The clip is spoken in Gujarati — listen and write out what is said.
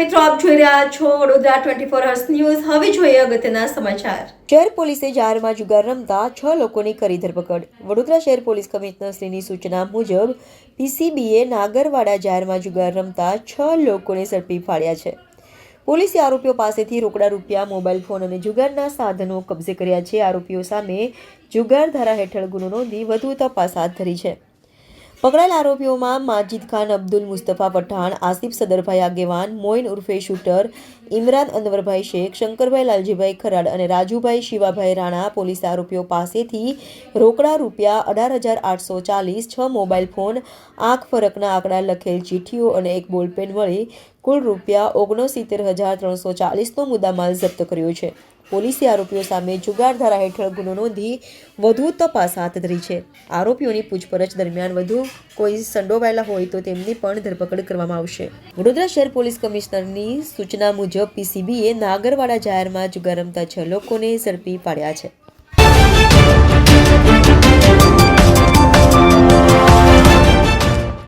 મિત્રો, આપ જોઈ રહ્યા છો વડોદરા ટ્વેન્ટી ફોર ન્યૂઝ હવે જોઈએ અગત્યના સમાચાર. શહેર પોલીસે જાહેરમાં જુગાર રમતા છ લોકોની કરી ધરપકડ. વડોદરા શહેર પોલીસ કમિશનરશ્રીની સૂચના મુજબ, પીસીબીએ નાગરવાડા જાહેરમાં જુગાર રમતા છ લોકોને ઝડપી પાડ્યા છે. પોલીસે આરોપીઓ પાસેથી રોકડા રૂપિયા, મોબાઈલ ફોન અને જુગારના સાધનો કબજે કર્યા છે. આરોપીઓ સામે જુગાર ધારા હેઠળ ગુનો નોંધી વધુ તપાસ હાથ ધરી છે. પકડાયેલ આરોપીઓમાં માજીદ ખાન, અબ્દુલ મુસ્તફા પઠાણ, આસિફ સદરભાઈ આગેવાન, મોઇન ઉર્ફે શૂટર, ઇમરાન અનવરભાઈ શેખ, શંકરભાઈ લાલજીભાઈ ખરાડ અને રાજુભાઈ શિવાભાઈ રાણા પોલીસ આરોપીઓ પાસેથી રોકડા રૂપિયા અઢાર હજાર આઠસો ચાલીસ, છ મોબાઈલ ફોન, આંખ ફરકના આંકડા લખેલ ચીઠીઓ અને એક બોલપેન મળી કુલ રૂપિયા ઓગણસિત્તેર હજાર ત્રણસો ચાલીસનો મુદ્દામાલ જપ્ત કર્યો છે. પોલીસે આરોપીઓ સામે જુગાર ધારા હેઠળ ગુનો નોંધી વધુ તપાસ હાથ ધરી છે. આરોપીઓની પૂછપરછ દરમિયાન વધુ કોઈ સંડોવાયેલા હોય તો તેમની પણ ધરપકડ કરવામાં આવશે. વડોદરા શહેર પોલીસ કમિશનરની સૂચના મુજબ પીસીબીએ નાગરવાડા જાહેરમાં જુગાર રમતા છ લોકોને ઝડપી પાડ્યા છે.